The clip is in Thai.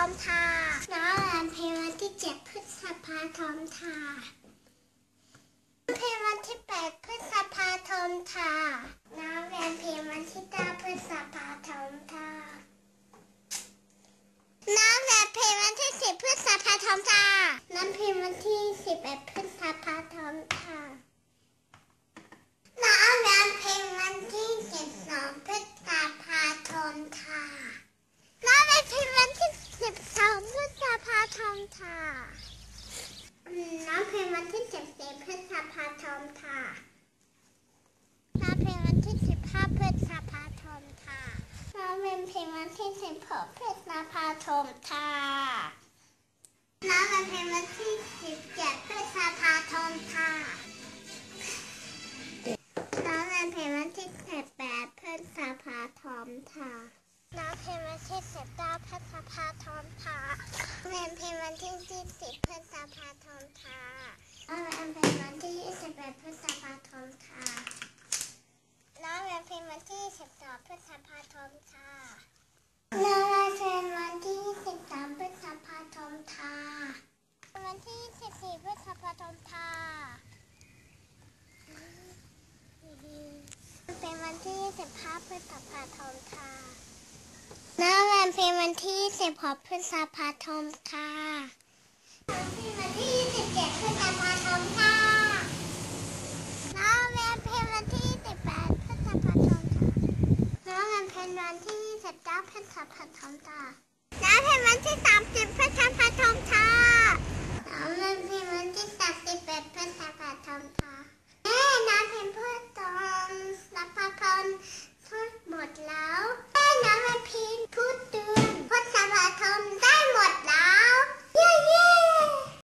ษภาคมค่ะน้องแวนพิมวันที่เจ็ดพฤษภาคมค่ะน้องพิมวันที่แปดพฤษภาคมค่ะน้องแวนพิมวันที่เก้าพฤษภาคมค่ะน้ำแบบพิมวันที่สิบพฤษภาคมค่ะน้ำพิมพ์วันที่สิบเอ็ดพฤษภาคมค่ะน้ำแบบพิมวันที่สิบสองพฤษภาคมค่ะ น้ำแบบพิมพ์วันที่สิบสองพฤษภา ค่ะ น้ำพิมพ์วันที่สิบสี่พฤษภาคมค่ะน้ำพิมพ์วันที่สิบห้าพฤษภาคมค่ะน้ำเป็นพิมพ์วันที่สิบหกพฤษภาคมค่ะน้ำเป็นพิมพ์วันที่สิบเจ็ดพฤษภาคมค่ะน้ำเป็นพิมพ์วันที่สิบแปดพฤษภาคมค่ะน้ำพิมพ์วันที่สิบเก้าพฤษภาคมค่ะเป็นพิมพ์ วันที่ยี่สิบพฤษภาคมค่ะน้ำเป็นพิมพ์วันที่ยี่สิบเอ็ดพฤษภาคมค่ะน้องเรียนพิมพ์วันที่12พฤษภาคมค่ะน้องเรียนพิมพ์วันที่13พฤษภาคมค่ะวันที่14พฤษภาคมค่ะเป็นวันที่15พฤษภาคม ค่ะน้องเรียนพิมพ์วันที่สิบหกพฤษภาคมค่ะวันที่สิบเจ็ดพฤษภาคมค่ะน้องเรียนเพลงวันที่สิบแปดพฤษภาคมค่ะน้องเรียนเพลงวันที่สิบเก้าพฤษภาคมค่ะ